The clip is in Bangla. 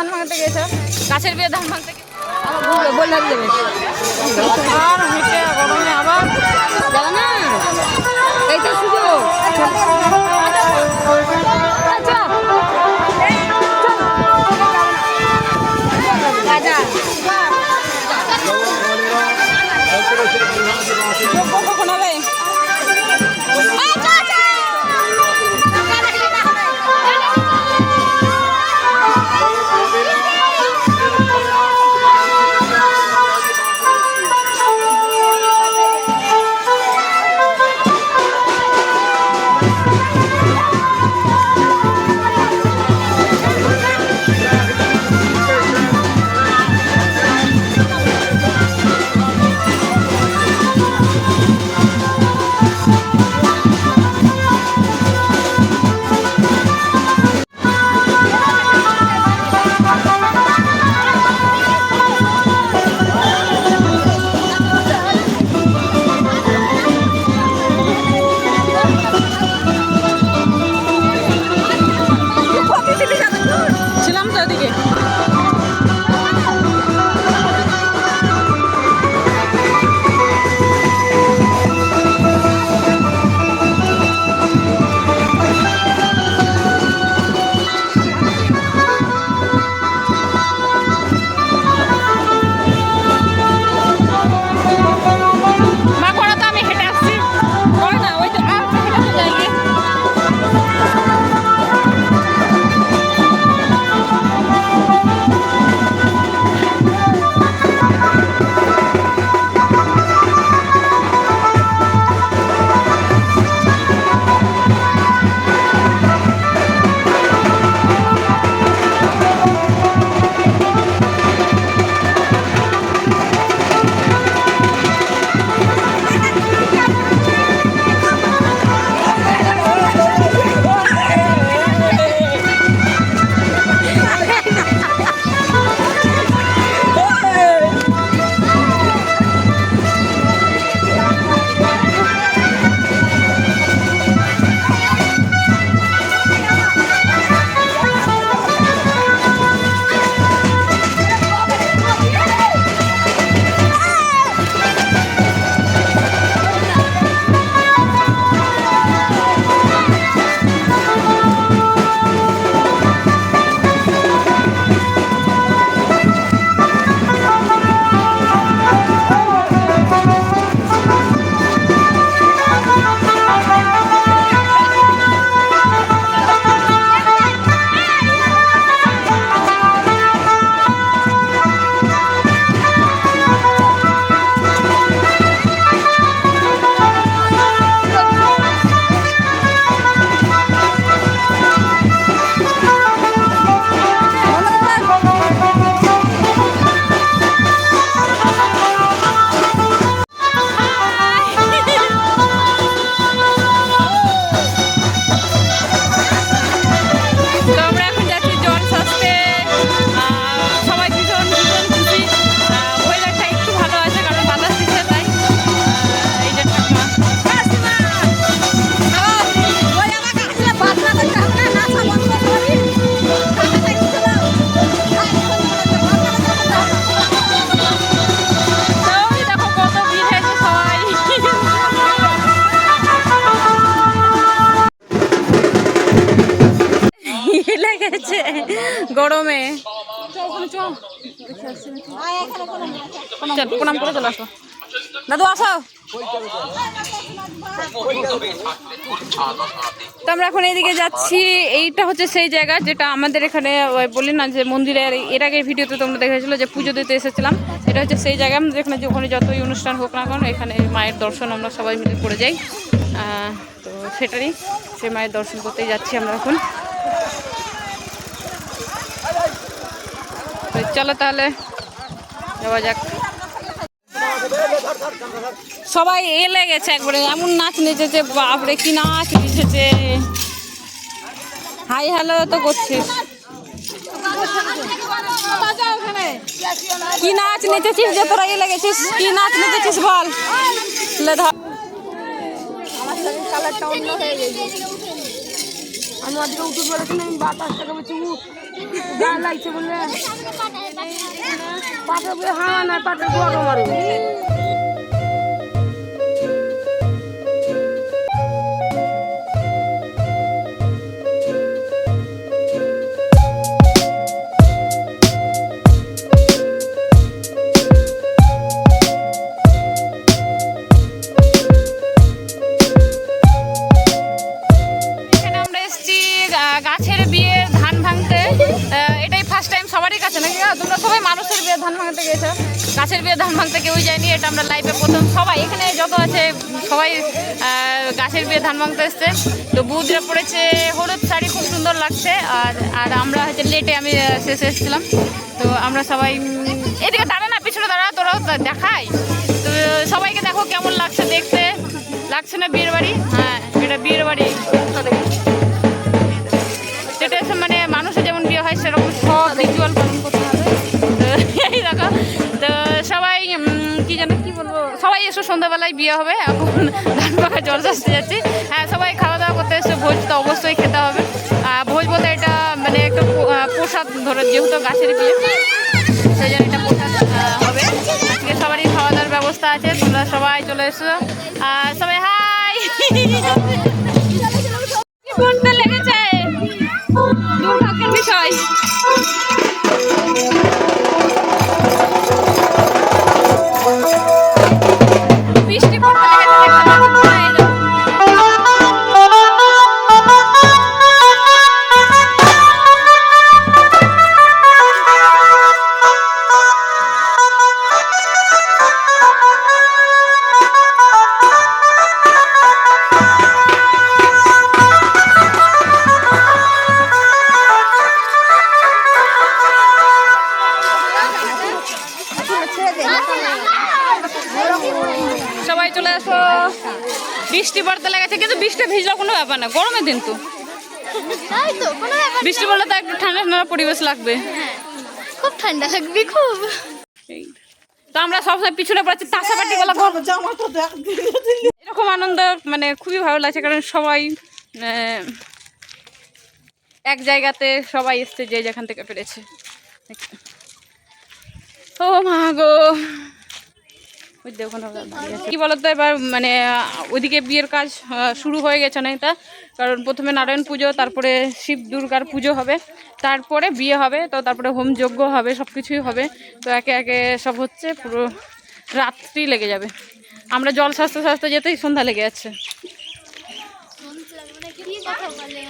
ধান ভাঙতে গেছে। গাছের বিয়ে ধান ভাঙতে আবার যাবে না। এইটা তো গরমে। প্রণাম করে চলে আসো। দাদু, আসো। তো আমরা এখন এইদিকে যাচ্ছি। এইটা হচ্ছে সেই জায়গা যেটা আমাদের এখানে বলি না যে মন্দিরের এর আগের ভিডিওতে তোমরা দেখেছিল যে পুজো দিতে এসেছিলাম। এটা হচ্ছে সেই জায়গা এখানে যখনই যতই অনুষ্ঠান হোক না কেন, এখানে মায়ের দর্শন আমরা সবাই মিলে করে যাই। তো সেটারই, সেই মায়ের দর্শন করতেই যাচ্ছি আমরা এখন তো চলো তাহলে, যাওয়া যাক। সবাই এলে গেছে একবারে, এমন নাচ নেচেছে, বাপরে, কি নাচ নেচেছে। হাই হ্যালো তো করছিস। কি নাচ নেচেছিস যে তোরা এলে গেছিস? কি নাচ নেচেছিস বল। ধর। কালারটা অন্য হয়ে আমি আজকে উঠে আমি বাতাসটাকে বলছি লাগছে বলে পাটা বলে হ্যাঁ না পাটা বড় মানুষের বিয়ে ধান ভাঙতে গেছো গাছের বিয়ে ধান ভাঙতে কেউই যায়নি, এটা আমরা লাইফে প্রথম। সবাই এখানে যত আছে, সবাই গাছের বিয়ে ধান ভাঙতে এসছে। তো বুধরা পড়েছে, হলুদ শাড়ি খুব সুন্দর লাগছে। আর আর আমরা হচ্ছে লেটে আমি শেষে এসেছিলাম। তো আমরা সবাই এদিকে দাঁড়া না, পিছনে দাঁড়া, তোরাও দেখাই। তো সবাইকে দেখো কেমন লাগছে দেখতে। লাগছে না বিয়ের বাড়ি? হ্যাঁ এটা বিয়ের বাড়ি। কি জানো, কি বলব? সবাই এসো, সন্ধ্যাবেলায় বিয়ে হবে, এখন ধান পাকা জল আসতে যাচ্ছি। হ্যাঁ সবাই খাওয়া দাওয়া করতে এসে, ভোজ তো অবশ্যই খেতে হবে। আর ভোজ বলতে এটা মানে একটা প্রসাদ ধরো, যেহেতু গাছের বিয়ে, সেই জন্য এটা প্রসাদ হবে। আজকে সবারই খাওয়া দাওয়ার ব্যবস্থা আছে, তোমরা সবাই চলে এসো। আর সবাই হাই! বলতে লেগেছে? দুর্ভাগ্যের বিষয়। বৃষ্টি পড়তে লেগেছে কিন্তু বৃষ্টি ভিজলে কোনো ব্যাপার না গরমের দিন তো। তাই তো বৃষ্টি পড়লে তো একটু ঠান্ডা ঠান্ডা পরিবেশ লাগবে। খুব ঠান্ডা লাগবে খুব। এই। তো আমরা সবসময় পিছনে পড়াচ্ছি তাসা পাটি গলা এরকম আনন্দ মানে খুবই ভালো লাগছে কারণ সবাই এক জায়গাতে সবাই এসছে যে যেখান থেকে পেরেছে। ও মা গো। দাঁড়িয়ে আছে। কি বলতো, এবার মানে ওইদিকে বিয়ের কাজ শুরু হয়ে গেছে না এটা কারণ প্রথমে নারায়ণ পুজো, তারপরে শিব দুর্গার পুজো হবে। তারপরে বিয়ে হবে, তো তারপরে হোম যজ্ঞ হবে সব কিছুই হবে। তো একে একে সব হচ্ছে, পুরো রাত্রি লেগে যাবে। আমরা জল সাজতে সাজতে যেতেই সন্ধ্যা লেগে যাচ্ছে। কথা বলে?